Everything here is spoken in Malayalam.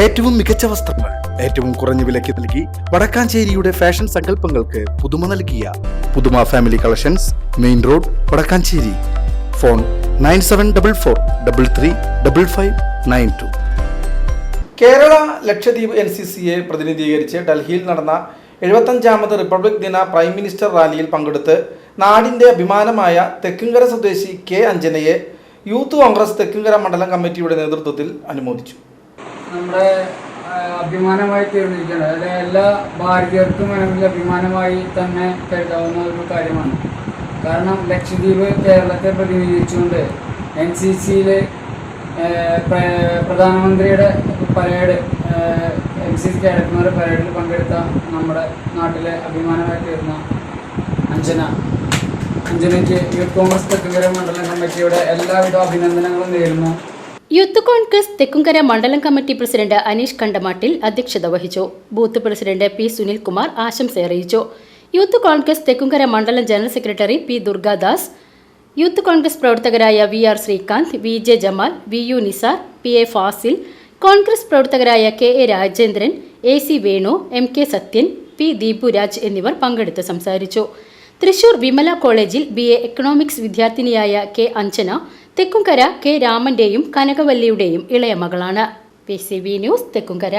ഏറ്റവും മികച്ച വസ്ത്രങ്ങൾ ഏറ്റവും കുറഞ്ഞ വിലയ്ക്ക് നൽകി വടക്കാഞ്ചേരിയുടെ ഫാഷൻ സങ്കല്പങ്ങൾക്ക് പുതുമ നൽകിയ പുതുമ family collections main road Vadakkancherry. Phone nine seven double four double three double five nine two. Kerala Lakshadweep N C സിയെ പ്രതിനിധീകരിച്ച് ഡൽഹിയിൽ നടന്ന എഴുപത്തഞ്ചാമത് റിപ്പബ്ലിക് ദിന പ്രൈം മിനിസ്റ്റർ റാലിയിൽ പങ്കെടുത്ത് നാടിന്റെ അഭിമാനമായ തെക്കുംകര സ്വദേശി കെ അഞ്ജനയെ യൂത്ത് കോൺഗ്രസ് തെക്കുംകര മണ്ഡലം കമ്മിറ്റിയുടെ നേതൃത്വത്തിൽ അനുമോദിച്ചു. നമ്മുടെ അഭിമാനമായി തീർന്നിരിക്കുന്നത് അതായത് എല്ലാ ഭാരതീയർക്കും വേണമെങ്കിൽ അഭിമാനമായി തന്നെ കരുതാവുന്ന ഒരു കാര്യമാണ്. കാരണം ലക്ഷദ്വീപ് കേരളത്തെ പ്രതിനിധീകരിച്ചുകൊണ്ട് എൻ സി സിയിൽ പ്രധാനമന്ത്രിയുടെ പരേഡ് എൻ സി സി കേഡറ്റ്മാരുടെ പരേഡിൽ പങ്കെടുത്ത നമ്മുടെ നാട്ടിലെ അഭിമാനമായി തീർന്ന അഞ്ജന. അഞ്ജനയ്ക്ക് യൂത്ത് കോൺഗ്രസ് തെക്കുകര മണ്ഡലം കമ്മിറ്റിയുടെ എല്ലാവിധ അഭിനന്ദനങ്ങളും നേരുന്നു. യൂത്ത് കോൺഗ്രസ് തെക്കുംകര മണ്ഡലം കമ്മിറ്റി പ്രസിഡന്റ് അനീഷ് കണ്ടമാട്ടിൽ അധ്യക്ഷത വഹിച്ചു. ബൂത്ത് പ്രസിഡന്റ് പി സുനിൽകുമാർ ആശംസ അറിയിച്ചു. യൂത്ത് കോൺഗ്രസ് തെക്കുംകര മണ്ഡലം general secretary P Durgadas youth Congress പ്രവർത്തകരായ V R Sreekanth V J Jamal V U Nisar P A Fasil Congress പ്രവർത്തകരായ K A Rajendran A C Venu M K Sathyan P Deepuraj എന്നിവർ പങ്കെടുത്ത് സംസാരിച്ചു. തൃശൂർ വിമല കോളേജിൽ ബി എ എക്കണോമിക്സ് വിദ്യാർത്ഥിനിയായ കെ അഞ്ജന തെക്കുംകര കെ രാമന്റെയും കനകവല്ലിയുടെയും ഇളയ മകളാണ്. P C V news Thekkumkara.